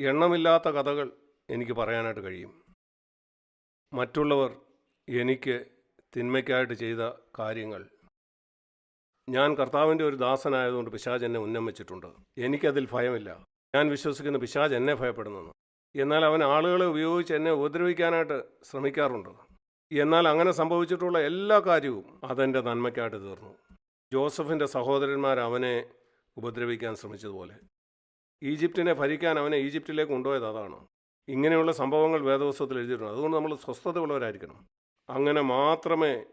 എണ്ണമില്ലാത്ത കഥകൾ എനിക്ക് പറയാനായിട്ട് കഴിയും. മറ്റുള്ളവർ എനിക്ക് തിന്മയ്ക്കായിട്ട് ചെയ്ത കാര്യങ്ങൾ. ഞാൻ കർത്താവിന്റെ ഒരു ദാസനായതുകൊണ്ട് പിശാജ് എന്നെ ഉന്നം വെച്ചിട്ടുണ്ട് എനിക്കതിൽ ഭയമില്ല. ഞാൻ വിശ്വസിക്കുന്ന പിശാജ് എന്നെ ഭയപ്പെടുന്നു എന്നാൽ അവൻ ആളുകളെ ഉപയോഗിച്ച് എന്നെ ഉപദ്രവിക്കാനായിട്ട് ശ്രമിക്കാറുണ്ട്. എന്നാൽ അങ്ങനെ സംഭവിച്ചിട്ടുള്ള എല്ലാ കാര്യവും അതെന്റെ നന്മയ്ക്കായിട്ട് തീർന്നു. ജോസഫിന്റെ സഹോദരന്മാർ അവനെ ഉപദ്രവിക്കാൻ ശ്രമിച്ചതുപോലെ. ഈജിപ്തിനെ ഭരിക്കാൻ അവനെ ഈജിപ്തിലേക്ക് കൊണ്ടുപോയത് അതാണ്. ഇങ്ങനെയുള്ള സംഭവങ്ങൾ വേദപുസ്തകത്തിൽ എഴുതിയിട്ടുണ്ട്. അതുകൊണ്ട് നമ്മൾ സ്വസ്ഥതയുള്ളവരായിരിക്കണം. അങ്ങനെ മാത്രമേ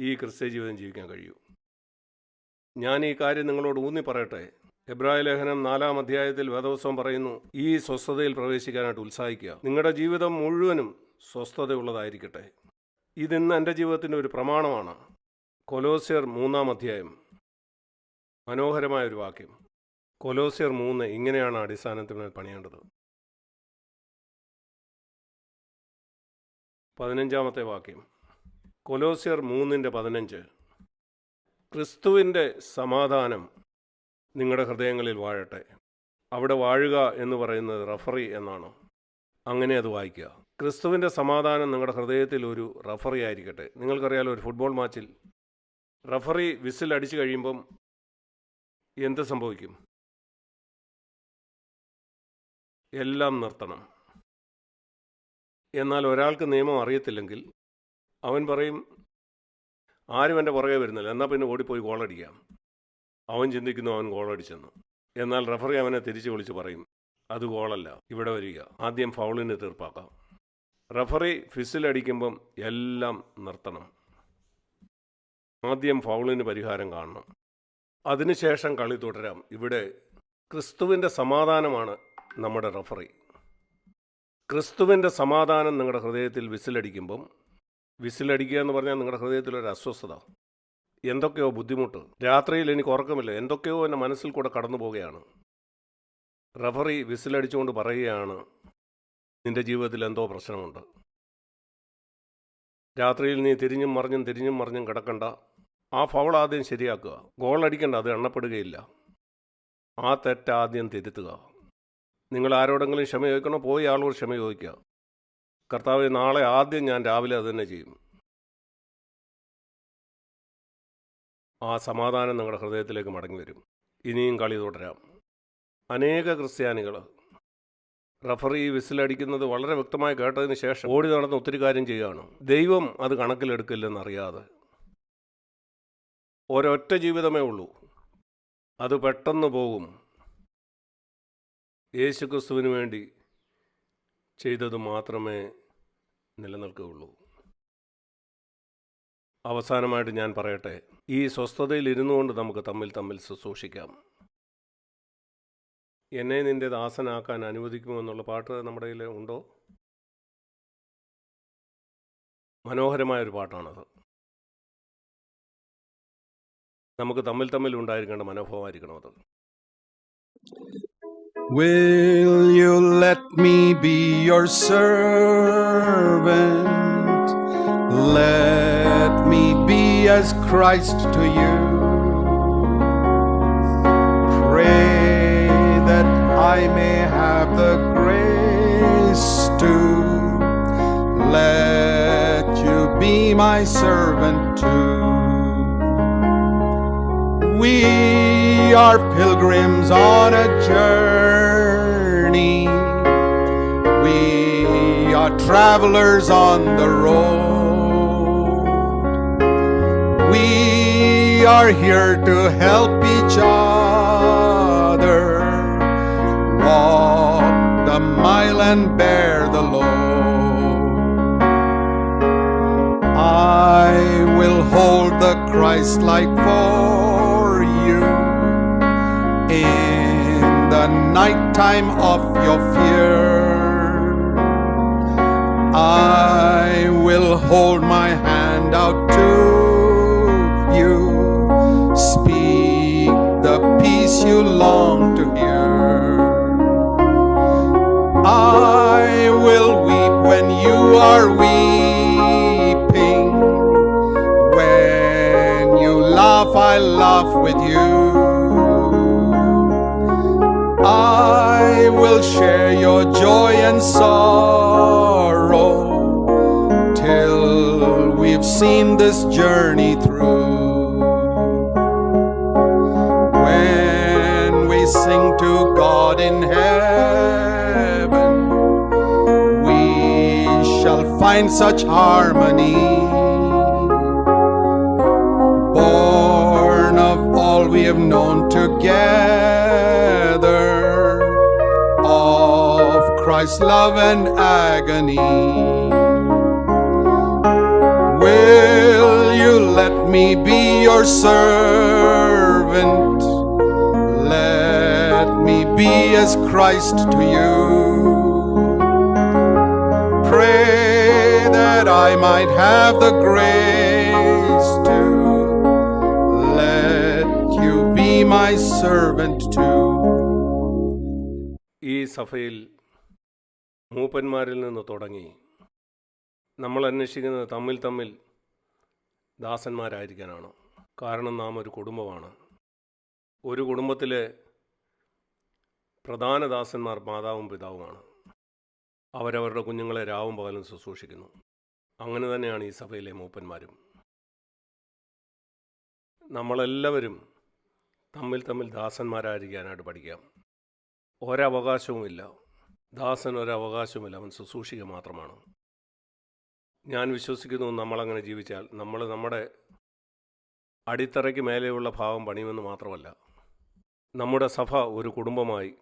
ഈ ക്രിസ്ത്യ ജീവിതം ജീവിക്കാൻ കഴിയൂ. ഞാൻ ഈ കാര്യം നിങ്ങളോട് ഊന്നി പറയട്ടെ. എബ്രായ ലേഖനം നാലാം അധ്യായത്തിൽ വേദവസ്വം പറയുന്നു ഈ സ്വസ്ഥതയിൽ പ്രവേശിക്കാനായിട്ട് ഉത്സാഹിക്കുക. നിങ്ങളുടെ ജീവിതം മുഴുവനും സ്വസ്ഥതയുള്ളതായിരിക്കട്ടെ. ഇതിന്ന് എന്റെ ജീവിതത്തിന്റെ ഒരു പ്രമാണമാണ്. കൊലോസ്യർ മൂന്നാം അധ്യായം. മനോഹരമായ ഒരു വാക്യം. കൊലോസ്യർ മൂന്ന് ഇങ്ങനെയാണ് അടിസ്ഥാനത്തിന്മേൽ പണിയേണ്ടത്. പതിനഞ്ചാമത്തെ വാക്യം. കൊലോസിയർ മൂന്നിന്റെ പതിനഞ്ച്. ക്രിസ്തുവിന്റെ സമാധാനം നിങ്ങളുടെ ഹൃദയങ്ങളിൽ വാഴട്ടെ. അവിടെ വാഴുക എന്ന് പറയുന്നത് റഫറി എന്നാണ്. അങ്ങനെ അത് വായിക്കുക. ക്രിസ്തുവിന്റെ സമാധാനം നിങ്ങളുടെ ഹൃദയത്തിൽ ഒരു റഫറി ആയിരിക്കട്ടെ. നിങ്ങൾക്കറിയാലോ ഒരു ഫുട്ബോൾ മാച്ചിൽ റഫറി വിസിൽ അടിച്ചു കഴിയുമ്പം എന്ത് സംഭവിക്കും? എല്ലാം നിർത്തണം. എന്നാൽ ഒരാൾക്ക് നിയമം അറിയത്തില്ലെങ്കിൽ അവൻ പറയും ആരും എന്റെ പുറകെ വരുന്നില്ല. എന്നാൽ പിന്നെ ഓടിപ്പോയി ഗോളടിക്കാം അവൻ ചിന്തിക്കുന്നു അവൻ ഗോളടിച്ചെന്ന് എന്നാൽ റഫറി അവനെ തിരിച്ചു വിളിച്ച് പറയും അത് ഗോളല്ല ഇവിടെ വരിക. ആദ്യം ഫൗളിന് തീർപ്പാക്കാം. റഫറി ഫിസിലടിക്കുമ്പം എല്ലാം നിർത്തണം. ആദ്യം ഫൗളിന് പരിഹാരം കാണണം. അതിനുശേഷം കളി തുടരാം. ഇവിടെ ക്രിസ്തുവിന്റെ സമാധാനമാണ് നമ്മുടെ റഫറി. ക്രിസ്തുവിന്റെ സമാധാനം നിങ്ങളുടെ ഹൃദയത്തിൽ വിസിലടിക്കുമ്പം വിസിലടിക്കുക എന്ന് പറഞ്ഞാൽ നിങ്ങളുടെ ഹൃദയത്തിൽ ഒരു അസ്വസ്ഥത. എന്തൊക്കെയോ ബുദ്ധിമുട്ട്. രാത്രിയിൽ എനിക്ക് ഉറക്കമില്ല. എന്തൊക്കെയോ എന്റെ മനസ്സിൽ കൂടെ കടന്നു പോവുകയാണ്. റഫറി വിസിലടിച്ചുകൊണ്ട് പറയുകയാണ് നിന്റെ ജീവിതത്തിൽ എന്തോ പ്രശ്നമുണ്ട്. രാത്രിയിൽ നീ തിരിഞ്ഞും മറിഞ്ഞും തിരിഞ്ഞും മറിഞ്ഞും കിടക്കണ്ട. ആ ഫൗൾ ആദ്യം ശരിയാക്കുക. ഗോൾ അടിക്കണ്ട. അത് എണ്ണപ്പെടുകയില്ല. ആ തെറ്റ് ആദ്യം തിരുത്തുക. നിങ്ങൾ ആരോടെങ്കിലും ക്ഷമ ചോദിക്കണോ പോയി ആളോട് ക്ഷമ ചോദിക്കുക. കർത്താവ് നാളെ ആദ്യം ഞാൻ രാവിലെ അത് തന്നെ ചെയ്യും. ആ സമാധാനം നിങ്ങളുടെ ഹൃദയത്തിലേക്ക് മടങ്ങി വരും ഇനിയും കളി തുടരാം. അനേക ക്രിസ്ത്യാനികൾ റഫറി വിസിലടിക്കുന്നത് വളരെ വ്യക്തമായി കേട്ടതിന് ശേഷം ഓടി നടന്ന് ഒത്തിരി കാര്യം ചെയ്യുകയാണ്. ദൈവം അത് കണക്കിലെടുക്കില്ലെന്നറിയാതെ. ഒരൊറ്റ ജീവിതമേ ഉള്ളൂ. അത് പെട്ടെന്ന് പോകും. യേശുക്രിസ്തുവിന് വേണ്ടി ചെയ്തത് മാത്രമേ നിലനിൽക്കുകയുള്ളൂ. അവസാനമായിട്ട് ഞാൻ പറയട്ടെ ഈ സ്വസ്ഥതയിൽ ഇരുന്നു കൊണ്ട് നമുക്ക് തമ്മിൽ തമ്മിൽ ശുശ്രൂഷിക്കാം. എന്നെ നിന്റെ ദാസനാക്കാൻ അനുവദിക്കുമോ എന്നുള്ള പാട്ട് നമ്മുടെ കയ്യിൽ ഉണ്ടോ? മനോഹരമായൊരു പാട്ടാണത്. നമുക്ക് തമ്മിൽ തമ്മിൽ ഉണ്ടായിരിക്കേണ്ട മനോഭാവമായിരിക്കണം അത്. Will you let me be your servant? Let me be as Christ to you. Pray that I may have the grace to let you be my servant too. We are pilgrims on a journey. We are travelers on the road. We are here to help each other walk the mile and bear the load. I will hold the Christ light the nighttime of your fear. I will hold my hand out to you, speak the peace you long to hear. I will weep when you are weeping. When you laugh, I laugh with you. Will share your joy and sorrow till we've seen this journey through. When we sing to God in heaven, we shall find such harmony. Born of all we have known together, Christ's love and agony. Will you let me be your servant? Let me be as Christ to you. Pray that I might have the grace to let you be my servant too. ഈ സഭയിൽ മൂപ്പന്മാരിൽ നിന്ന് തുടങ്ങി. നമ്മൾ അന്വേഷിക്കുന്നത് തമ്മിൽ തമ്മിൽ ദാസന്മാരായിരിക്കാനാണ്. കാരണം നാം ഒരു കുടുംബമാണ്. ഒരു കുടുംബത്തിലെ പ്രധാന ദാസന്മാർ മാതാവും പിതാവുമാണ്. അവരവരുടെ കുഞ്ഞുങ്ങളെ രാവും പകലും ശുശ്രൂഷിക്കുന്നു. അങ്ങനെ തന്നെയാണ് ഈ സഭയിലെ മൂപ്പന്മാരും. നമ്മളെല്ലാവരും തമ്മിൽ തമ്മിൽ ദാസന്മാരായിരിക്കാനായിട്ട് പഠിക്കാം. ഒരവകാശവുമില്ല. ദാസൻ ഒരവകാശമില്ല അവൻ ശുശ്രൂഷിക മാത്രമാണ്. ഞാൻ വിശ്വസിക്കുന്നു നമ്മളങ്ങനെ ജീവിച്ചാൽ. നമ്മൾ നമ്മുടെ അടിത്തറയ്ക്ക് മേലെയുള്ള ഭാവം പണിയുമെന്ന് മാത്രമല്ല നമ്മുടെ സഭ ഒരു കുടുംബമായി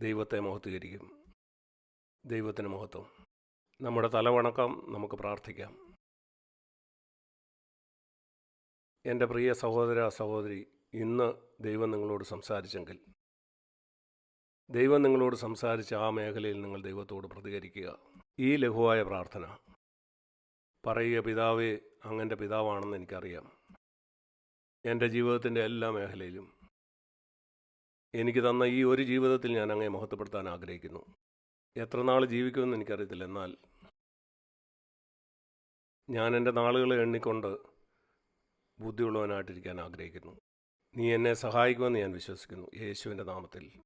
ദൈവത്തെ മഹത്വീകരിക്കും. ദൈവത്തിന് മഹത്വം. നമ്മുടെ തലവണക്കം നമുക്ക് പ്രാർത്ഥിക്കാം. എന്റെ പ്രിയ സഹോദര സഹോദരി ഇന്ന് ദൈവം നിങ്ങളോട് സംസാരിച്ചെങ്കിൽ ദൈവം നിങ്ങളോട് സംസാരിച്ച ആ മേഖലയിൽ നിങ്ങൾ ദൈവത്തോട് പ്രതികരിക്കുക. ഈ ലഘുവായ പ്രാർത്ഥന. പറയുക പിതാവേ അങ്ങന്റെ പിതാവാണെന്ന് എനിക്കറിയാം. എന്റെ ജീവിതത്തിന്റെ എല്ലാ മേഖലയിലും എനിക്ക് തന്ന ഈ ഒരു ജീവിതത്തിൽ ഞാൻ അങ്ങേ മഹത്വപ്പെടുത്താൻ ആഗ്രഹിക്കുന്നു. എത്ര നാൾ ജീവിക്കുമെന്ന് എനിക്കറിയത്തില്ല. എന്നാൽ ഞാൻ എന്റെ നാളുകളെ എണ്ണിക്കൊണ്ട് ബുദ്ധിയുള്ളവനായിട്ടിരിക്കാൻ ആഗ്രഹിക്കുന്നു. നീ എന്നെ സഹായിക്കുമെന്ന് ഞാൻ വിശ്വസിക്കുന്നു. യേശുവിന്റെ നാമത്തിൽ